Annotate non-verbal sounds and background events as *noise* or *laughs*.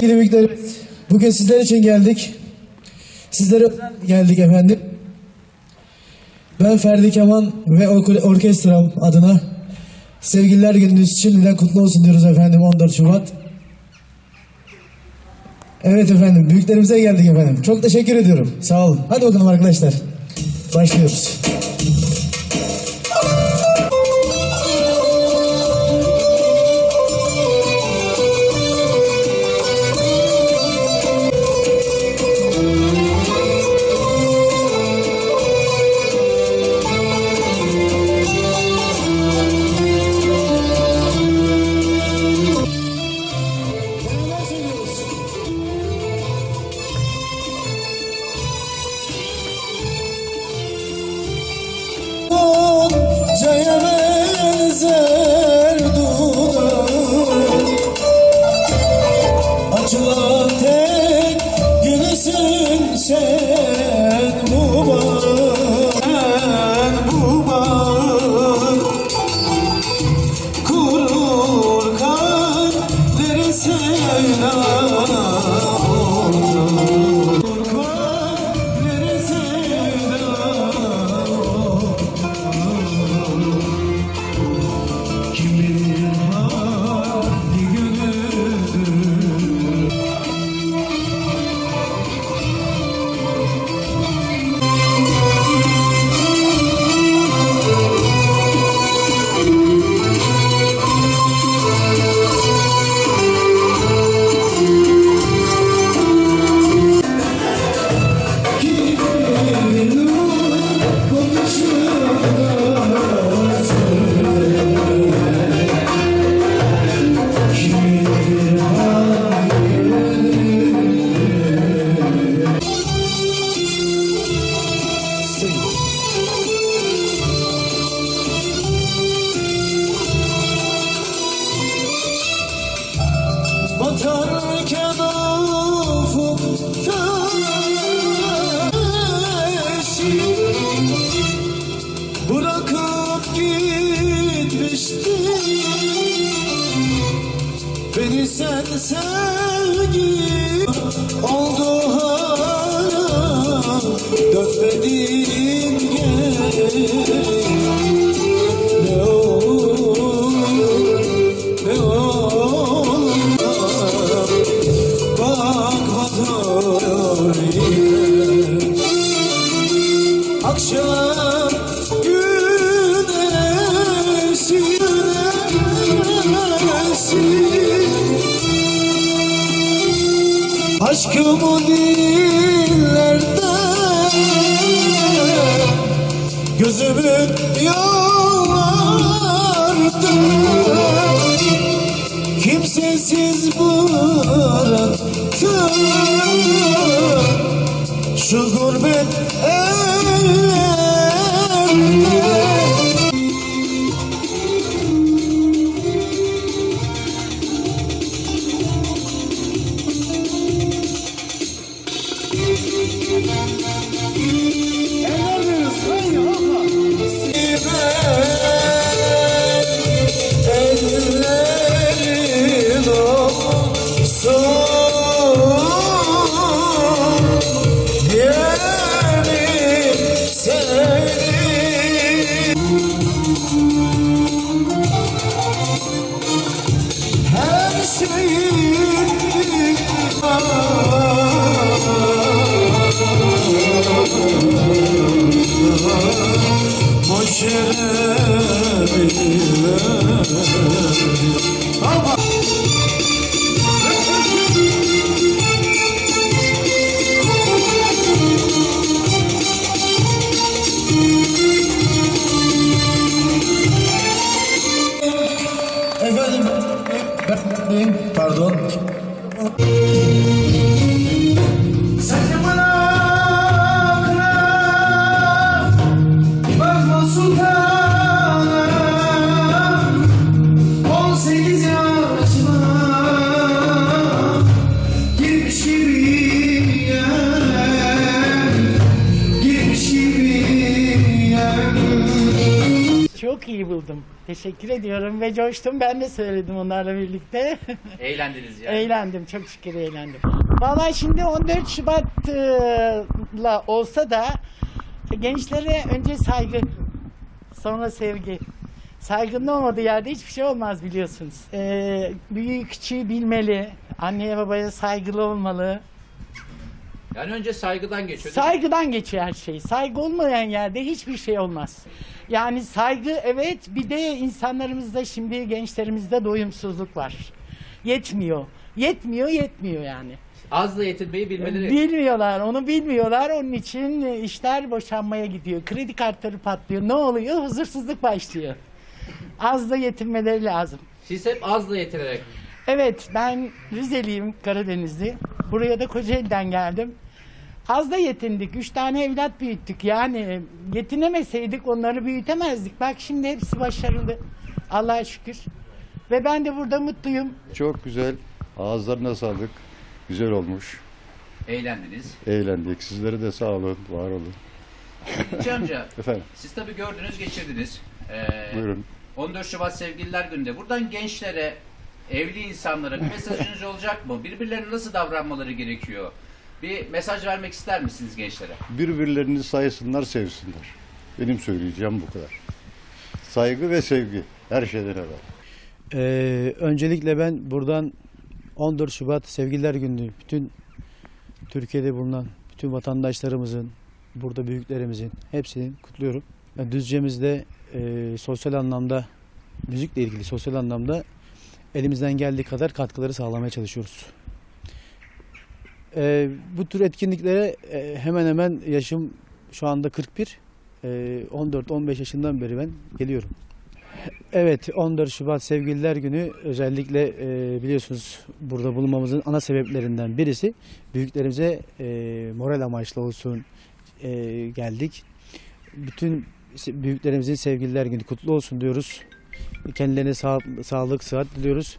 Sevgili büyüklerimiz, bugün sizler için geldik. Sizlere geldik efendim. Ben Ferdi Keman ve orke- orkestram adına Sevgililer Gününüz şimdiden kutlu olsun diyoruz efendim 14 Şubat. Evet efendim, büyüklerimize geldik efendim. Çok teşekkür ediyorum. Sağ olun. Hadi bakalım arkadaşlar. Başlıyoruz. Sen sevgi oldu hala Dönmedin geri Akşam Aşkımı dillerde Gözümün yollarda. Kimsesiz bıraktım. Şu gurbet ellerde Boş yere bilmem Ama Efendim ben, pardon. Sen buldum. Teşekkür ediyorum ve coştum. Ben de söyledim onlarla birlikte. *laughs* Eğlendiniz yani. eğlendim. Çok şükür eğlendim. Vallahi şimdi 14 Şubat'la olsa da gençlere önce saygı, sonra sevgi. Saygının olmadığı yerde hiçbir şey olmaz biliyorsunuz. Ee, büyüğü küçüğü bilmeli. Anneye babaya saygılı olmalı. Yani önce saygıdan geçiyor. Saygıdan geçiyor her şey. Saygı olmayan yerde hiçbir şey olmaz. Yani saygı evet bir de insanlarımızda şimdi gençlerimizde doyumsuzluk var. Yetmiyor. Yetmiyor yetmiyor yani. Azla yetinmeyi bilmeleri. Bilmiyorlar onu bilmiyorlar onun için işler boşanmaya gidiyor. Kredi kartları patlıyor. Ne oluyor? Huzursuzluk başlıyor. Az da yetinmeleri lazım. Siz hep azla yetinerek. Evet ben Rizeliyim Karadenizli. Buraya da Kocaeli'den geldim. Az da yetindik. Üç tane evlat büyüttük. Yani yetinemeseydik onları büyütemezdik. Bak şimdi hepsi başarılı. Allah'a şükür. Ve ben de burada mutluyum. Çok güzel. Ağızlarına sağlık. Güzel olmuş. Eğlendiniz. Eğlendik. Sizlere de sağ olun, var olun. İlçe amca Efendim, siz tabii gördünüz geçirdiniz. Ee, buyurun. 14 Şubat Sevgililer Günü'nde buradan gençlere, evli insanlara bir mesajınız olacak mı? Birbirlerine nasıl davranmaları gerekiyor? Bir mesaj vermek ister misiniz gençlere? Birbirlerini saysınlar, sevsinler. Benim söyleyeceğim bu kadar. Saygı ve sevgi. Her şeyden evvel. Ee, öncelikle ben buradan 14 Şubat Sevgililer Günü bütün Türkiye'de bulunan bütün vatandaşlarımızın, burada büyüklerimizin hepsini kutluyorum. Yani Düzce'mizde e, sosyal anlamda, müzikle ilgili sosyal anlamda elimizden geldiği kadar katkıları sağlamaya çalışıyoruz. Ee, bu tür etkinliklere e, hemen hemen yaşım şu anda 41. Ee, 14-15 yaşından beri ben geliyorum. Evet 14 Şubat Sevgililer Günü özellikle e, biliyorsunuz burada bulunmamızın ana sebeplerinden birisi büyüklerimize e, moral amaçlı olsun e, geldik. Bütün büyüklerimizin Sevgililer Günü kutlu olsun diyoruz. Kendilerine sağ- sağlık, sıhhat diliyoruz.